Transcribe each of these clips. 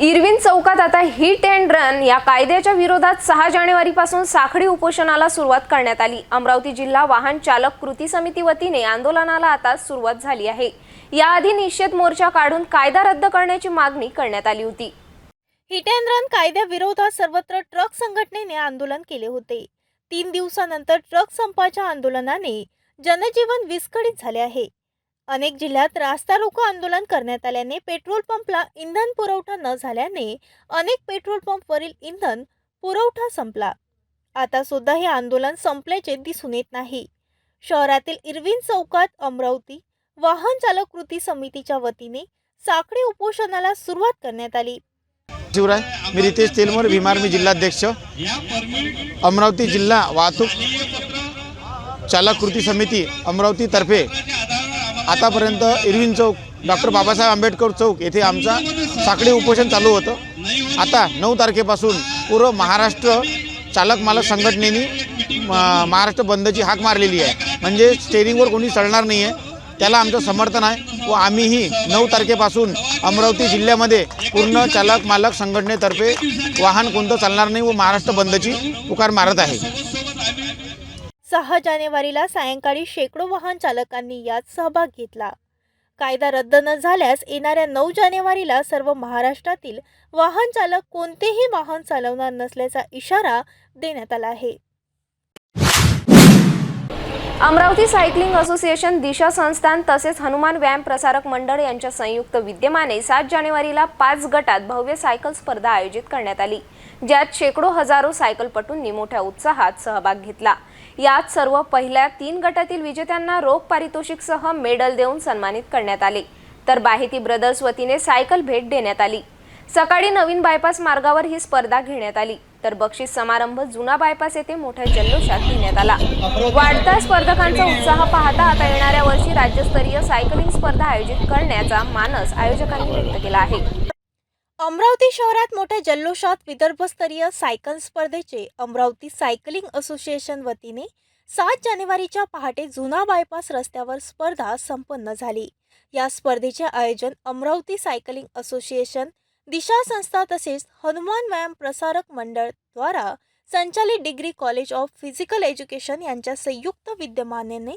Irwin चौकात आता hit and run या कायद्याच्या विरोधात सहा जानेवारीपासून साखळी उपोषणाला सुरुवात करण्यात आली. अमरावती जिल्हा वाहन चालक कृती समिती वतीने आंदोलनाला आता सुरुवात झाली आहे. याआधी निषेध मोर्चा काढून कायदा रद्द करण्याची मागणी करण्यात आली होती. हिट अँड रन कायद्याविरोधात सर्वत्र ट्रक संघटनेने आंदोलन केले होते. तीन दिवसानंतर ट्रक संपाच्या आंदोलनाने जनजीवन विस्कळीत झाले आहे. अनेक जिल्ह्यात रास्ता रोको आंदोलन करण्यात आल्याने पेट्रोल पंपला इंधन पुरवठा न झाल्याने अनेक पेट्रोल पंपवरील इंधन पुरवठा संपला. आता सुद्धा हे आंदोलन संपल्याचे दिसून येत नाही. शहरातील इरविन चौकात अमरावती वाहन चालक कृती समितीच्या वतीने साखळी उपोषणाला सुरुवात करण्यात आली. शिवराय मी रितेश तेलमोर भीमार मी जिल्हाध्यक्ष. अमरावती जिल्हा वाहतूक चालक कृती समिती अमरावतीतर्फे आतापर्यंत इरविन चौक डॉक्टर बाबासाहेब आंबेडकर चौक येथे आमचा साखळी उपोषण चालू होतं. आता नऊ तारखेपासून पूर्व महाराष्ट्र चालक मालक संघटनेने म- महाराष्ट्र बंदची हाक मारलेली आहे. म्हणजे स्टेरिंगवर कोणी चढणार नाही आहे त्याला आमचं समर्थन आहे व आम्हीही नऊ तारखेपासून अमरावती जिल्ह्यामध्ये पूर्ण चालक मालक संघटनेतर्फे वाहन कोणतं चालणार नाही व महाराष्ट्र बंदची पुकार मारत आहे. सहा जानेवारीला सायंकाळी शेकडो वाहन चालकांनी यात सहभाग घेतला. कायदा रद्द न झाल्यास येणाऱ्या नऊ जानेवारीला सर्व महाराष्ट्रातील वाहन चालक कोणतेही वाहन चालवणार नसल्याचा इशारा देण्यात आला आहे. अमरावती सायकलिंग असोसिएशन दिशा संस्थान तसेच हनुमान व्यायाम प्रसारक मंडळ यांच्या संयुक्त विद्यमाने सात जानेवारीला पाच गटात भव्य सायकल स्पर्धा आयोजित करण्यात आली ज्यात शेकडो हजारो सायकलपटूंनी मोठ्या उत्साहात सहभाग घेतला. यात सर्व पहिल्या तीन गटातील विजेत्यांना रोख पारितोषिकसह मेडल देऊन सन्मानित करण्यात आले. तर बाहेती ब्रदर्स वतीने सायकल भेट देण्यात आली. सकाळी नवीन बायपास मार्गावर ही स्पर्धा घेण्यात आली. तर बक्षीस समारंभ जुना बायपास येथे मोठ्या जल्लोषात घेण्यात आला. वाढता स्पर्धकांचा उत्साह पाहता आता येणाऱ्या वर्षी राज्यस्तरीय सायकलिंग स्पर्धा आयोजित करण्याचा मानस आयोजकांनी व्यक्त केला आहे. अमरावती शहरात मोठ्या जल्लोषात विदर्भस्तरीय सायकल स्पर्धेचे अमरावती सायकलिंग असोसिएशन वतीने सात जानेवारीच्या पहाटे जुना बायपास रस्त्यावर स्पर्धा संपन्न झाली. या स्पर्धेचे आयोजन अमरावती सायकलिंग असोसिएशन दिशा संस्था तसेच हनुमान व्यायाम प्रसारक मंडळ द्वारा संचालित degree college of physical education यांच्या संयुक्त विद्यमानेने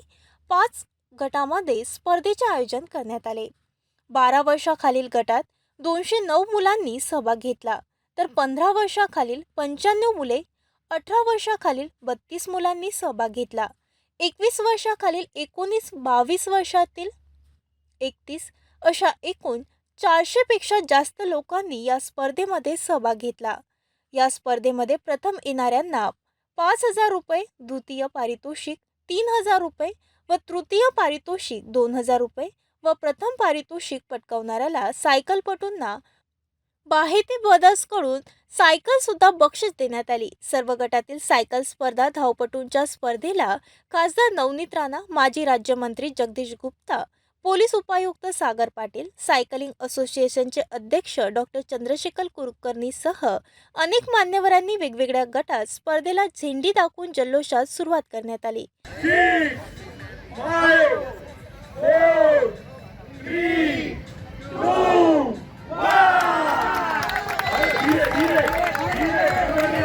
पाच गटामध्ये स्पर्धेचे आयोजन करण्यात आले. बारा वर्षाखालील गटात दोनशे नऊ मुलांनी सहभाग घेतला. तर पंधरा वर्षाखालील पंच्याण्णव मुले अठरा वर्षाखालील बत्तीस मुलांनी सहभाग घेतला. एकवीस वर्षाखालील एकोणीस बावीस वर्षातील एकतीस अशा एकूण चारशेपेक्षा जास्त लोकांनी या स्पर्धेमध्ये सहभाग घेतला. या स्पर्धेमध्ये प्रथम येणाऱ्यांना पाच हजार रुपये द्वितीय पारितोषिक तीन हजार रुपये व तृतीय पारितोषिक दोन हजार रुपये व प्रथम पारितोषिक पटकावणाऱ्याला सायकलपटूंना बाहेती ब्रदर्सकडून सायकलसुद्धा बक्षीस देण्यात आली. सर्व गटातील सायकल स्पर्धा धावपटूंच्या स्पर्धेला खासदार नवनीत राणा माजी राज्यमंत्री जगदीश गुप्ता पोलीस उपायुक्त सागर पाटील सायकलिंग असोसिएशनचे अध्यक्ष डॉक्टर चंद्रशेखर कुलकर्णीसह अनेक मान्यवरांनी वेगवेगळ्या गटात स्पर्धेला झेंडी दाखवून जल्लोषात सुरुवात करण्यात आली. 3, 2, 1! Dire, dire, dire,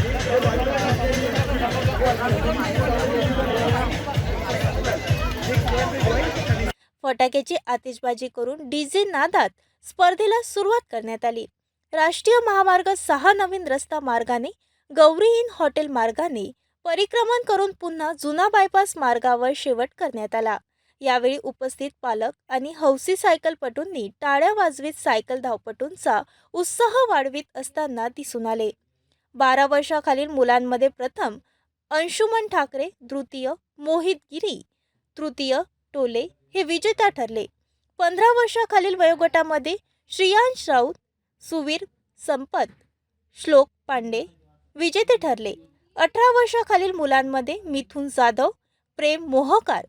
फटाक्याची आतिषबाजी करून डीजे नादात स्पर्धेला सुरुवात करण्यात आली. राष्ट्रीय महामार्ग सहा नवीन रस्ता मार्गाने गौरी इन हॉटेल मार्गाने परिक्रमण करून पुन्हा जुना बायपास मार्गावर शेवट करण्यात आला. यावेळी उपस्थित पालक आणि हौसी सायकलपटूंनी टाळ्या वाजवीत सायकल धावपटूंचा उत्साह वाढवित असताना दिसून आले. बारा वर्षाखालील मुलांमध्ये प्रथम अंशुमन ठाकरे द्वितीय मोहित गिरी तृतीय टोले हे विजेता ठरले. पंधरा वर्षाखालील वयोगटामध्ये श्रियांश राऊत सुवीर संपत श्लोक पांडे विजेते ठरले. अठरा वर्षाखालील मुलांमध्ये मिथुन जाधव प्रेम मोहकार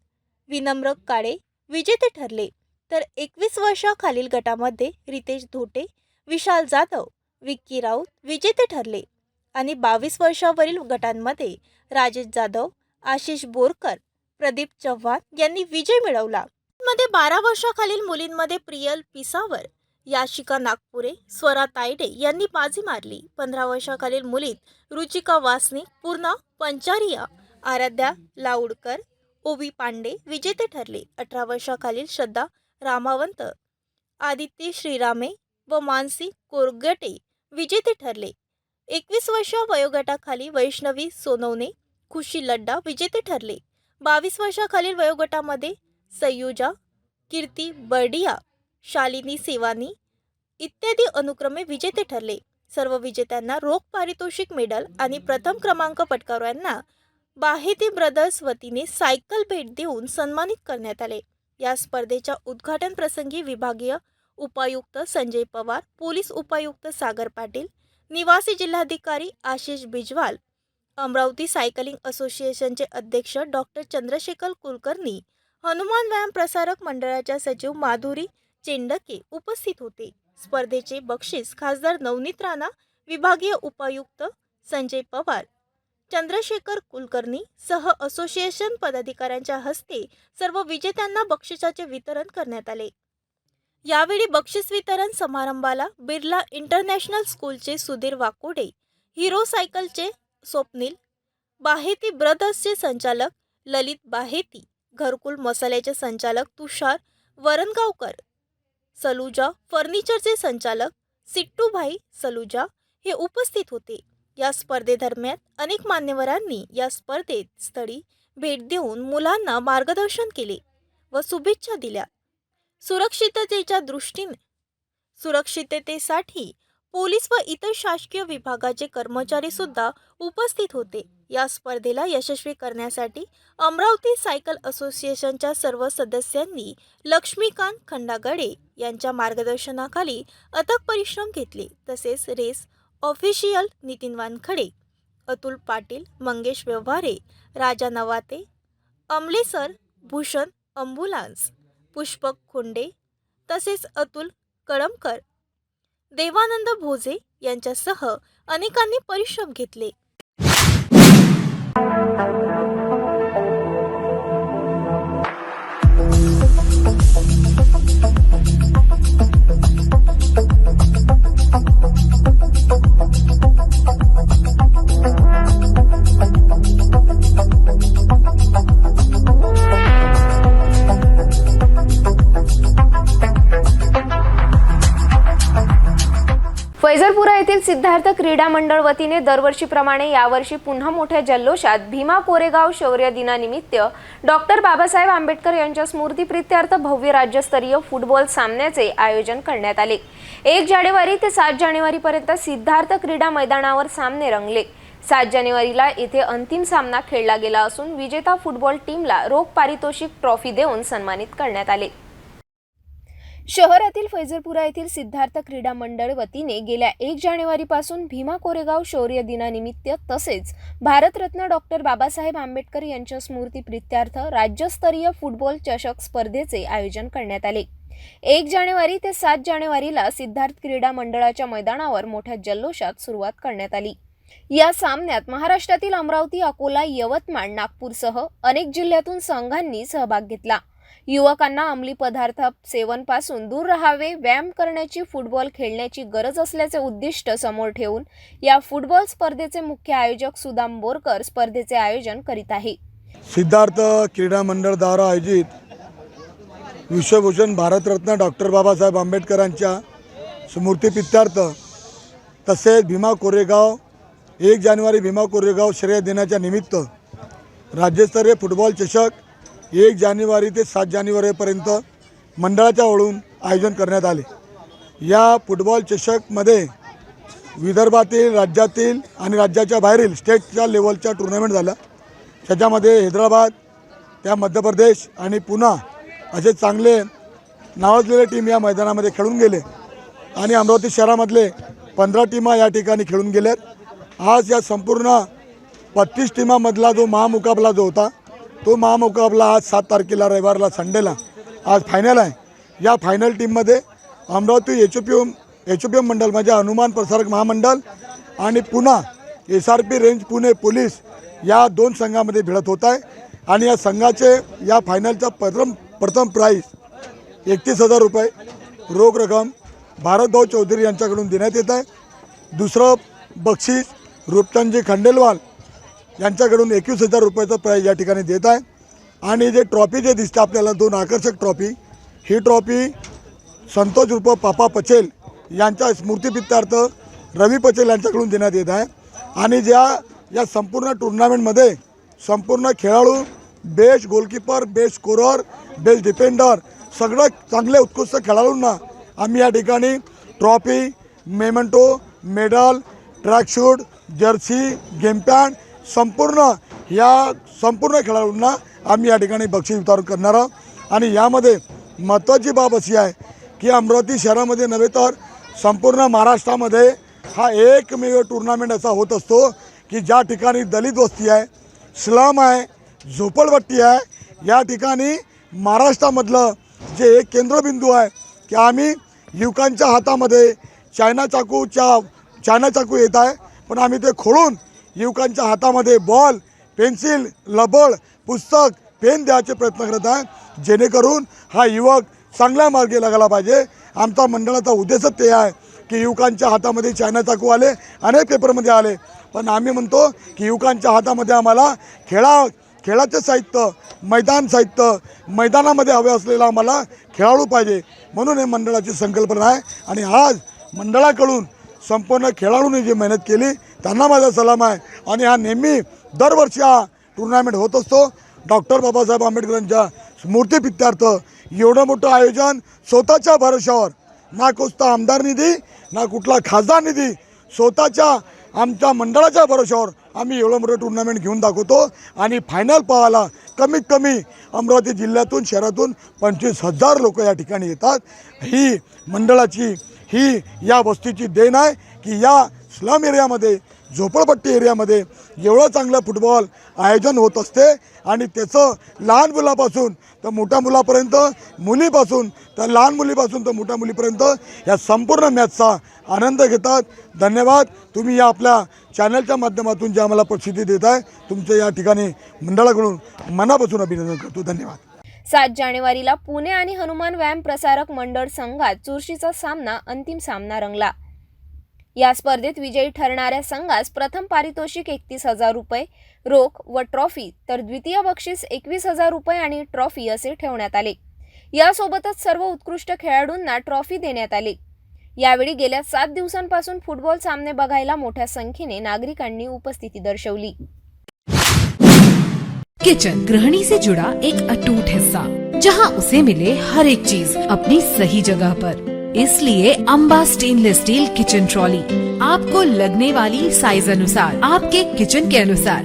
विनम्र काळे विजेते ठरले. तर एकवीस वर्षाखालील गटामध्ये रितेश धोटे विशाल जाधव विक्की राऊत विजेते ठरले. आणि बावीस वर्षावरील गटांमध्ये राजेश जाधव आशिष बोरकर प्रदीप चव्हाण यांनी विजय मिळवला. मध्ये बारा वर्षाखालील मुलींमध्ये प्रियल पिसावर याशिका नागपुरे स्वरा तायडे यांनी बाजी मारली. पंधरा वर्षाखालील मुलीत रुचिका वासनी पूर्णा पंचारिया आराध्या लाऊडकर ओवी पांडे विजेते ठरले. अठरा वर्षाखालील श्रद्धा रामावंत आदित्य श्रीरामे व मानसी कोरगटे विजेते ठरले. एकवीस वर्ष वयोगटाखाली वैष्णवी सोनवणे खुशी लड्डा विजेते ठरले. बावीस वर्षाखालील वयोगटामध्ये सयुजा कीर्ती बर्डिया शालिनी सेवानी इत्यादी अनुक्रमे विजेते ठरले. सर्व विजेत्यांना रोख पारितोषिक मेडल आणि प्रथम क्रमांक पटकावऱ्यांना बाहेती ब्रदर्स वतीने सायकल भेट देऊन सन्मानित करण्यात आले. या स्पर्धेच्या उद्घाटन प्रसंगी विभागीय उपायुक्त संजय पवार पोलीस उपायुक्त सागर पाटील निवासी जिल्हाधिकारी आशिष बिजवाल अमरावती सायकलिंग असोसिएशनचे अध्यक्ष डॉक्टर चंद्रशेखर कुलकर्णी हनुमान व्यायाम प्रसारक मंडळाच्या सचिव माधुरी चेंडके उपस्थित होते. स्पर्धेचे बक्षीस खासदार नवनीत राणा विभागीय उपायुक्त संजय पवार चंद्रशेखर कुलकर्णी सह असोसिएशन पदाधिकाऱ्यांच्या हस्ते सर्व विजेत्यांना बक्षिसाचे वितरण करण्यात आले. यावेळी बक्षीस वितरण समारंभाला बिर्ला इंटरनॅशनल स्कूलचे सुधीर वाकोडे हिरो सायकलचे स्वप्नील बाहेती ब्रदर्सचे संचालक ललित बाहेती घरकुल मसाल्याचे संचालक तुषार वरणगावकर सलुजा फर्निचरचे संचालक सिट्टूभाई सलुजा हे उपस्थित होते. या स्पर्धेदरम्यान अनेक मान्यवरांनी या स्पर्धेत स्थळी भेट देऊन मुलांना मार्गदर्शन केले व शुभेच्छा दिल्या. सुरक्षिततेच्या दृष्टीने. सुरक्षिततेसाठी पोलीस व इतर शासकीय विभागाचे कर्मचारी सुद्धा उपस्थित होते. या स्पर्धेला यशस्वी करण्यासाठी अमरावती सायकल असोसिएशनच्या सर्व सदस्यांनी लक्ष्मीकांत खंडागडे यांच्या मार्गदर्शनाखाली अथक परिश्रम घेतले तसेच race official Nitin Wankhade Atul Patil Mangesh Vyavahare Raja Navate Amlesar Bhushan ambulance Pushpak Khonde तसेच अतुल कळमकर देवानंद भोजे यांच्यासह अनेकांनी परिश्रम घेतले. फैजलपुरा येथील सिद्धार्थ क्रीडा मंडळ वतीने दरवर्षीप्रमाणे यावर्षी पुन्हा मोठ्या जल्लोषात भीमा कोरेगाव शौर्य दिनानिमित्त डॉक्टर बाबासाहेब आंबेडकर यांच्या स्मृतीप्रित्यर्थ भव्य राज्यस्तरीय फुटबॉल सामन्याचे आयोजन करण्यात आले. एक जानेवारी ते सात जानेवारीपर्यंत सिद्धार्थ क्रीडा मैदानावर सामने रंगले. सात जानेवारीला येथे अंतिम सामना खेळला गेला असून विजेता फुटबॉल टीमला रोख पारितोषिक ट्रॉफी देऊन सन्मानित करण्यात आले. शहरातील फैजरपुरा येथील सिद्धार्थ क्रीडा मंडळ वतीने गेल्या एक जानेवारीपासून भीमा कोरेगाव शौर्य दिनानिमित्त तसेच भारतरत्न डॉक्टर बाबासाहेब आंबेडकर यांच्या स्मृती प्रित्यार्थ राज्यस्तरीय फुटबॉल चषक स्पर्धेचे आयोजन करण्यात आले. एक जानेवारी ते सात जानेवारीला सिद्धार्थ क्रीडा मंडळाच्या मैदानावर मोठ्या जल्लोषात सुरुवात करण्यात आली. या सामन्यात महाराष्ट्रातील अमरावती अकोला यवतमाळ नागपूरसह अनेक जिल्ह्यातून संघांनी सहभाग घेतला. युवकांना अंमली पदार्थ सेवनपासून दूर राहावे व्यायाम करण्याची फुटबॉल खेळण्याची गरज असल्याचे उद्दिष्ट समोर ठेवून या फुटबॉल स्पर्धेचे मुख्य आयोजक सुदाम बोरकर स्पर्धेचे आयोजन करीत आहे. सिद्धार्थ क्रीडा मंडळ द्वारा आयोजित विश्वभूषण भारतरत्न डॉक्टर बाबासाहेब आंबेडकरांच्या स्मृतिप्रित्यर्थ तसेच भीमा कोरेगाव एक जानेवारी भीमा कोरेगाव श्रेय दिनाच्या निमित्त राज्यस्तरीय फुटबॉल चषक एक जानेवारी ते सात जानेवारीपर्यंत मंडळाच्या वळून आयोजन करण्यात आले. या फुटबॉल चषकमध्ये विदर्भातील राज्यातील आणि राज्याच्या बाहेरील स्टेटच्या लेवलच्या टुर्नामेंट झाल्या. त्याच्यामध्ये हैदराबाद त्या मध्य प्रदेश आणि पुणा असे चांगले नावाजलेले टीम या मैदानामध्ये खेळून गेले. आणि अमरावती शहरामधले पंधरा टीमा या ठिकाणी खेळून गेल्यात आज या संपूर्ण बत्तीस टीमामधला जो महामुकाबला जो होता तो महामुकाबला आज सात तारखेला रविवारला संडेला आज फायनल आहे. या फायनल टीममध्ये Amravati H P M H P M मंडळ म्हणजे हनुमान प्रसारक महामंडळ आणि पुन्हा S R P range Pune police या दोन संघामध्ये भिडत होत आहे. आणि या संघाचे या फायनलचा प्रथम प्रथम प्राईज एकतीस हजार रुपये रोख रक्कम भारतभाऊ चौधरी यांच्याकडून देण्यात येत आहे. दुसरं बक्षीस रूपचंदजी खंडेलवाल यांच्याकडून एकवीस हजार रुपयाचं प्राईज या ठिकाणी देत आहे. आणि जे ट्रॉफी जे दिसते आपल्याला दोन आकर्षक ट्रॉफी. ही ट्रॉफी संतोष रूप पापा पचेल यांच्या स्मृतिप्रित्यर्थ रवी पचेल यांच्याकडून देण्यात येत आहे. आणि ज्या या संपूर्ण टुर्नामेंटमध्ये संपूर्ण खेळाडू best goalkeeper best scorer best defender सगळं चांगले उत्कृष्ट खेळाडूंना आम्ही या ठिकाणी trophy memento medal tracksuit jersey game pant संपूर्ण या संपूर्ण खेळाडूंना आम्ही या ठिकाणी बक्षीस वितरण करणार आहोत. आणि यामध्ये महत्त्वाची बाब अशी आहे की अमरावती शहरामध्ये नव्हे तर संपूर्ण महाराष्ट्रामध्ये हा एकमेव टुर्नामेंट असा होत असतो की ज्या ठिकाणी दलित वस्ती आहे स्लम आहे झोपडपट्टी आहे या ठिकाणी महाराष्ट्रामधलं जे एक केंद्रबिंदू आहे की आम्ही युवकांच्या हातामध्ये चायना चाकूच्या चायना चाकू येत आहे पण आम्ही ते खोडून युवकांच्या हातामध्ये बॉल पेन्सिल लबळ पुस्तक पेन द्यायचे प्रयत्न करत आहे जेणेकरून हा युवक चांगल्या मार्गे लागला पाहिजे. आमचा मंडळाचा उद्देशच ते आहे की युवकांच्या हातामध्ये चायना चाकू आले अनेक पेपरमध्ये आले. पण आम्ही म्हणतो की युवकांच्या हातामध्ये आम्हाला खेळा खेळाचे साहित्य मैदान साहित्य मैदानामध्ये हवे असलेला आम्हाला खेळाडू पाहिजे. म्हणून हे मंडळाची संकल्पना आहे. आणि आज मंडळाकडून संपूर्ण खेळाडूंनी जी मेहनत केली त्यांना माझा सलाम आहे. आणि हा नेहमी दरवर्षी हा टुर्नामेंट होत असतो. डॉक्टर बाबासाहेब आंबेडकरांच्या स्मृतिप्रित्यर्थ एवढं मोठं आयोजन स्वतःच्या भरोशावर ना कुठचा आमदार निधी ना कुठला खासदार निधी स्वतःच्या आमच्या मंडळाच्या भरोशावर आम्ही एवढं मोठं टुर्नामेंट घेऊन दाखवतो. आणि फायनल पाहायला कमीत कमी अमरावती जिल्ह्यातून शहरातून पंचवीस हजार लोक या ठिकाणी येतात. ही मंडळाची ही या वस्तीची देण आहे की या स्लम एरियामध्ये झोपडपट्टी एरियामध्ये एवढं चांगलं फुटबॉल आयोजन होत असते. आणि त्याचं लहान मुलापासून तर मोठ्या मुलापर्यंत मुलीपासून तर लहान मुलीपासून तर मोठ्या मुलीपर्यंत या संपूर्ण मॅचचा आनंद घेतात. धन्यवाद. तुम्ही या आपल्या चॅनलच्या माध्यमातून जे आम्हाला प्रसिद्धी देत आहे तुमचं या ठिकाणी मंडळाकडून मनापासून अभिनंदन करतो. धन्यवाद. सात जानेवारीला पुणे आणि हनुमान व्यायाम प्रसारक मंडळ संघात चुरशीचा सामना अंतिम सामना रंगला. या स्पर्धेत विजयी ठरणाऱ्या संघास प्रथम पारितोषिक एकतीस हजार रुपये रोख व ट्रॉफी तर द्वितीय बक्षीस एकवीस हजार रुपये आणि ट्रॉफी असे ठेवण्यात आले. यासोबतच सर्व उत्कृष्ट खेळाडूंना ट्रॉफी देण्यात आली. यावेळी गेल्या सात दिवसांपासून फुटबॉल सामने बघायला मोठ्या संख्येने नागरिकांनी उपस्थिती दर्शवली. किचन गृहिणी से जुड़ा एक अटूट हिस्सा, जहाँ उसे मिले हर एक चीज़ अपनी सही जगह पर। इसलिए Amba stainless steel kitchen trolley आपको लगने वाली साइज़ अनुसार, आपके किचन के अनुसार।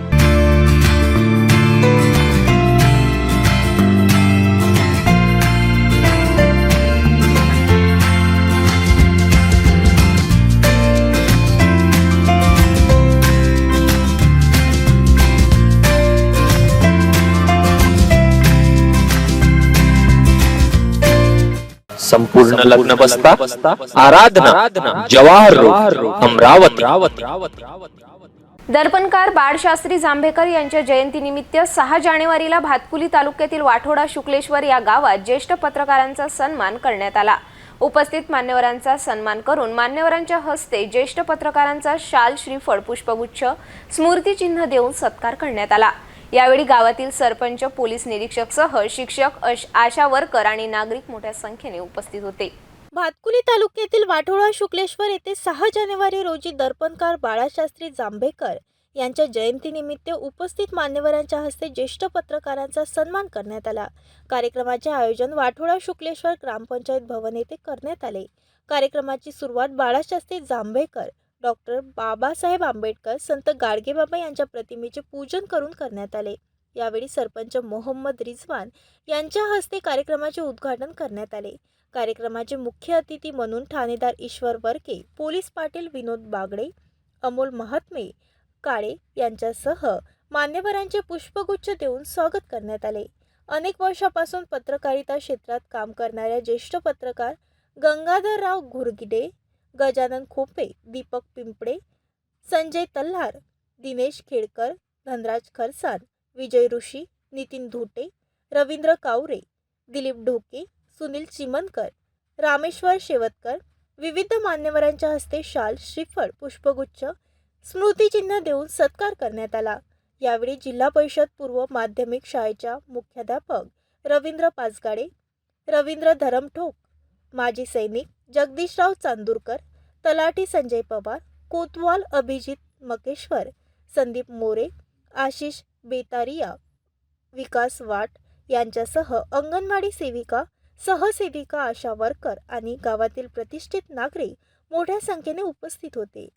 संपूर्ण लग्न बसता आराधना जवाहर अमरावती. दर्पणकार बाळशास्त्री जांभेकर यांच्या जयंतीनिमित्त सहा जानेवारीला भातकुली तालुक्यातील वाठोडा शुक्लेश्वर या गावात ज्येष्ठ पत्रकारांचा सन्मान करण्यात आला. उपस्थित मान्यवरांचा सन्मान करून मान्यवरांच्या हस्ते ज्येष्ठ पत्रकारांचा शाल श्रीफळ पुष्पगुच्छ स्मृतिचिन्ह देऊन सत्कार करण्यात आला. यावेळी गावातील सरपंच पोलीस निरीक्षकसह शिक्षक अश- आशा वर्कर आणि नागरिक मोठ्या संख्येने उपस्थित होते. भातकुली तालुक्यातील वाठोळा शुक्लेश्वर येथे सहा जानेवारी रोजी दर्पणकार बाळाशास्त्री जांभेकर यांच्या जयंतीनिमित्त उपस्थित मान्यवरांच्या हस्ते ज्येष्ठ पत्रकारांचा सन्मान करण्यात आला. कार्यक्रमाचे आयोजन वाठोळा शुक्लेश्वर ग्रामपंचायत भवन येथे करण्यात आले. कार्यक्रमाची सुरुवात बाळाशास्त्री जांभेकर डॉक्टर बाबासाहेब आंबेडकर संत गाडगेबाबा यांच्या प्रतिमेचे पूजन करून करण्यात आले. यावेळी सरपंच मोहम्मद रिजवान यांच्या हस्ते कार्यक्रमाचे उद्घाटन करण्यात आले. कार्यक्रमाचे मुख्य अतिथी म्हणून ठाणेदार ईश्वर वर्के पोलीस पाटील विनोद बागडे अमोल महात्मे काळे यांच्यासह मान्यवरांचे पुष्पगुच्छ देऊन स्वागत करण्यात आले. अनेक वर्षापासून पत्रकारिता क्षेत्रात काम करणाऱ्या ज्येष्ठ पत्रकार गंगाधरराव घुरगिडे गजानन खोपे दीपक पिंपळे संजय तल्हार दिनेश खेडकर धनराज खरसान विजय ऋषी नितीन धुटे रवींद्र कावरे दिलीप ढोके सुनील चिमनकर रामेश्वर शेवतकर विविध मान्यवरांच्या हस्ते शाल श्रीफळ पुष्पगुच्छ स्मृतिचिन्ह देऊन सत्कार करण्यात आला. यावेळी जिल्हा परिषद पूर्व माध्यमिक शाळेच्या मुख्याध्यापक रवींद्र पाचगाडे रवींद्र धरमठोक माजी सैनिक जगदीशराव चांदूरकर तलाठी संजय पवार कोतवाल अभिजित मकेश्वर संदीप मोरे आशिष बेतारिया विकास वाट यांच्यासह अंगणवाडी सेविका सहसेविका आशा वर्कर आणि गावातील प्रतिष्ठित नागरिक मोठ्या संख्येने उपस्थित होते.